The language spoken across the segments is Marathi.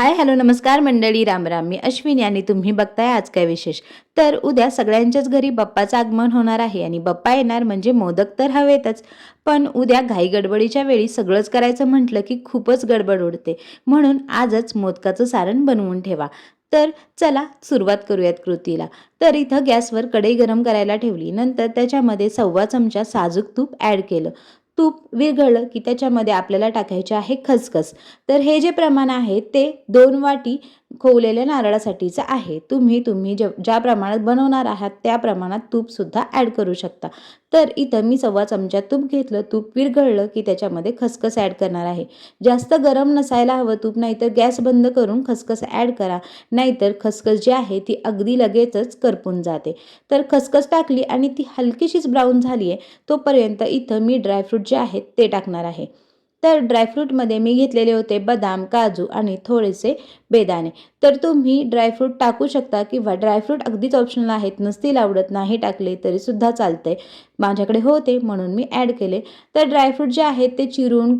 हाय हॅलो नमस्कार मंडळी रामराम मी अश्विनी आणि तुम्ही बघताय आज काय विशेष? तर उद्या सगळ्यांच्याच घरी बाप्पाचं आगमन होणार आहे आणि बाप्पा येणार म्हणजे मोदक तर हवेतच. पण उद्या घाई गडबडीच्या वेळी सगळंच करायचं म्हटलं की खूपच गडबड उडते. म्हणून आजच मोदकाचं सारण बनवून ठेवा. तर चला सुरुवात करूयात कृतीला. तर इथं गॅसवर कढई गरम करायला ठेवली. नंतर त्याच्यामध्ये सव्वा चमचा साजूक तूप ॲड केलं. तूप विरघळलं की त्याच्यामध्ये आपल्याला टाकायचे आहे खसखस. तर हे जे प्रमाण आहे ते दोन वाटी खोवलेल्या नारळासाठीचं आहे. तुम्ही तुम्ही जे ज्या प्रमाणात बनवणार आहात त्या प्रमाणात तूपसुद्धा ॲड करू शकता. तर इथं मी सव्वा चमचा तूप घेतलं. तूप विरघळलं की त्याच्यामध्ये खसखस ॲड करणार आहे. जास्त गरम नसायला हवं तूप नाहीतर गॅस बंद करून खसखस ॲड करा. नाहीतर खसखस जी आहे ती अगदी लगेचच करपून जाते. तर खसखस टाकली आणि ती हलकीशीच ब्राऊन झाली आहे तोपर्यंत इथं मी ड्रायफ्रूट जे आहेत ते टाकणार आहे. तर ड्रायफ्रूटमध्ये मी घेतलेले होते बदाम काजू आणि थोडेसे बेदाणे. तर तुम्ही ड्रायफ्रूट टाकू शकता किंवा ड्रायफ्रूट अगदीच ऑप्शनल आहेत नसतील आवडत नाही टाकले तरीसुद्धा चालतंय. माझ्याकडे होते म्हणून मी ॲड केले. तर ड्रायफ्रूट जे आहेत ते चिरून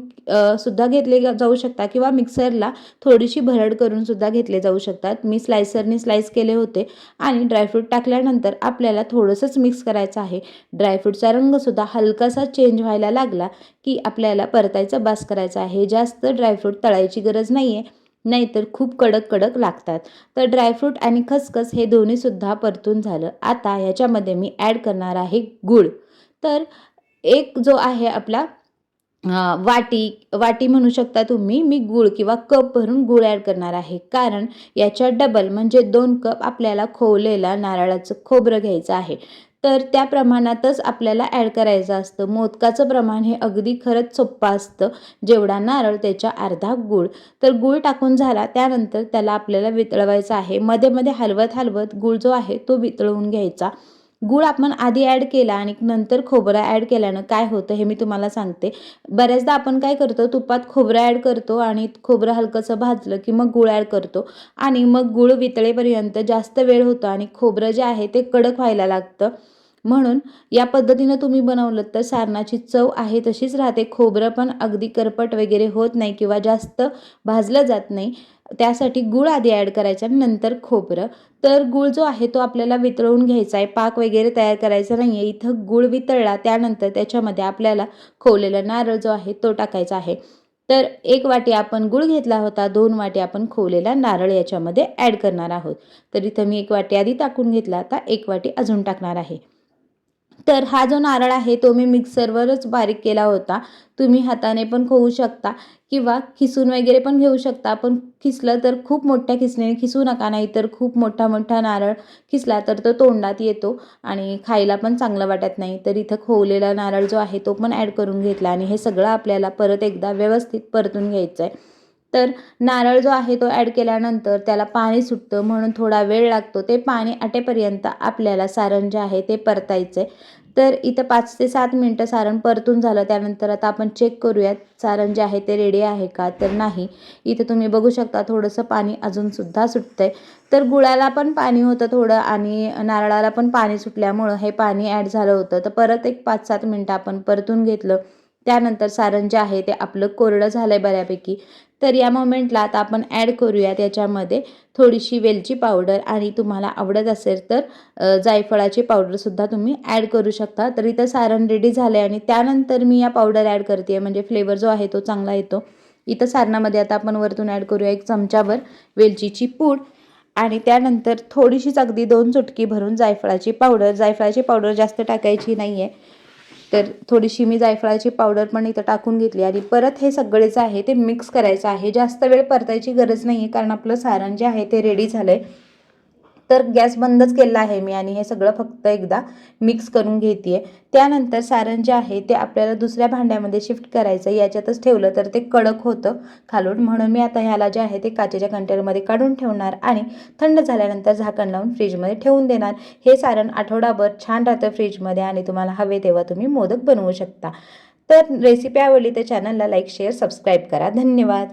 सुद्धा घेतले जाऊ शकता किंवा मिक्सरला थोडीशी भरड करून सुद्धा घेतले जाऊ शकतात. मी स्लायसरने स्लाईस केले होते आणि ड्रायफ्रूट टाकल्यानंतर आपल्याला थोडंसंच मिक्स करायचं आहे. ड्रायफ्रूटचा रंगसुद्धा हलकासा चेंज व्हायला लागला की आपल्याला परतायचा बास करायचा आहे. जास्त ड्रायफ्रूट तळायची गरज नाही आहे नाहीतर खूप कडक कडक लागतात. तर ड्रायफ्रूट आणि खसखस हे दोन्हीसुद्धा परतून झालं. आता ह्याच्यामध्ये मी ॲड करणार आहे गूळ. तर एक जो आहे आपला वाटी वाटी म्हणू शकता तुम्ही मी गूळ किंवा कप भरून गूळ ॲड करणार आहे. कारण याच्या डबल म्हणजे दोन कप आपल्याला खोवलेला नारळाचं खोबरं घ्यायचं आहे. तर त्या प्रमाणातच आपल्याला ॲड करायचं असतं. मोदकाचं प्रमाण हे अगदी खरंच सोप्पं असतं. जेवढा नारळ त्याच्या अर्धा गूळ. तर गूळ टाकून झाला त्यानंतर त्याला आपल्याला वितळवायचं आहे. मध्ये मध्ये हलवत हलवत गूळ जो आहे तो वितळवून घ्यायचा. गूळ आपण आधी ॲड केला आणि नंतर खोबरं ॲड केल्यानं काय होतं हे मी तुम्हाला सांगते. बऱ्याचदा आपण काय करतो तुपात खोबरं ॲड करतो आणि खोबरं हलकंसं भाजलं की मग गूळ ॲड करतो. आणि मग गूळ वितळेपर्यंत जास्त वेळ होतो आणि खोबरं जे आहे ते कडक व्हायला लागतं. म्हणून या पद्धतीनं तुम्ही बनवलं तर सारणाची चव आहे तशीच राहते. खोबरं पण अगदी करपट वगैरे होत नाही किंवा जास्त भाजलं जात नाही. त्यासाठी गूळ आधी ॲड करायचा नंतर खोबरं. तर गूळ जो आहे तो आपल्याला वितळवून घ्यायचा आहे. पाक वगैरे तयार करायचा नाही आहे इथं गूळ वितळला त्यानंतर त्याच्यामध्ये आपल्याला खोवलेला नारळ जो आहे तो टाकायचा आहे. तर एक वाटी आपण गूळ घेतला होता. दोन वाटी आपण खोवलेला नारळ याच्यामध्ये ॲड करणार आहोत. तर इथं मी एक वाटी आधी टाकून घेतला. आता एक वाटी अजून टाकणार आहे. तर हा जो नारळ आहे तो मी मिक्सरवरच बारीक केला होता. तुम्ही हाताने पण खोवू शकता किंवा खिसून वगैरे पण घेऊ शकता. पण खिसलं तर खूप मोठ्या खिसणीने खिसू नका नाही तर खूप मोठा मोठा नारळ खिसला तर तो तोंडात येतो आणि खायला पण चांगलं वाटत नाही. तर इथं खोवलेला नारळ जो आहे तो पण ॲड करून घेतला आणि हे सगळं आपल्याला परत एकदा व्यवस्थित परतून घ्यायचं आहे तर नारळ जो आहे तो ॲड केल्यानंतर त्याला पाणी सुटतं. म्हणून थोडा वेळ लागतो. ते पाणी आटेपर्यंत आपल्याला सारण जे आहे ते परतायचं आहे तर इथं पाच ते सात मिनटं सारण परतून झालं. त्यानंतर आता आपण चेक करूयात सारण जे आहे ते रेडी आहे का तर नाही. इथं तुम्ही बघू शकता थोडंसं पाणी अजूनसुद्धा सुटतं आहे तर गुळाला पण पाणी होतं थोडं आणि नारळाला पण पाणी सुटल्यामुळं हे पाणी ॲड झालं होतं. तर परत एक पाच सात मिनटं आपण परतून घेतलं. त्यानंतर सारण जे आहे ते आपलं कोरडं झालं आहे बऱ्यापैकी. तर या मोमेंटला आता आपण ॲड करूया त्याच्यामध्ये थोडीशी वेलची पावडर आणि तुम्हाला आवडत असेल तर जायफळाची पावडरसुद्धा तुम्ही ॲड करू शकता. तर इथं सारण रेडी झालं आहे आणि त्यानंतर मी या पावडर ॲड करते म्हणजे फ्लेवर जो आहे तो चांगला येतो. इथं सारणामध्ये आता आपण वरतून ॲड करूया एक चमच्यावर वेलचीची पूड आणि त्यानंतर थोडीशीच अगदी दोन चुटकी भरून जायफळाची पावडर जायफळाची पावडर जास्त टाकायची नाही आहे तर थोडीशी मी जायफळाची पावडर पण इथं टाकून घेतली. आणि परत हे सगळेच आहे ते मिक्स करायचं आहे. जास्त वेळ परतायची गरज नाही आहे कारण आपलं सारण जे आहे ते रेडी झालं आहे तर गॅस बंदच केला आहे मी आणि हे सगळं फक्त एकदा मिक्स करून घेते आहे त्यानंतर सारण जे आहे ते आपल्याला दुसऱ्या भांड्यामध्ये शिफ्ट करायचं याच्यातच ठेवलं तर ते कडक होतं खालून. म्हणून मी आता ह्याला जे आहे ते काचेच्या कंटेनरमध्ये काढून ठेवणार आणि थंड झाल्यानंतर झाकण लावून फ्रीजमध्ये ठेवून देणार. हे सारण आठवडाभर छान राहतं फ्रीजमध्ये आणि तुम्हाला हवे तेव्हा तुम्ही मोदक बनवू शकता. तर रेसिपी आवडली तर चॅनलला लाईक शेअर सबस्क्राईब करा. धन्यवाद.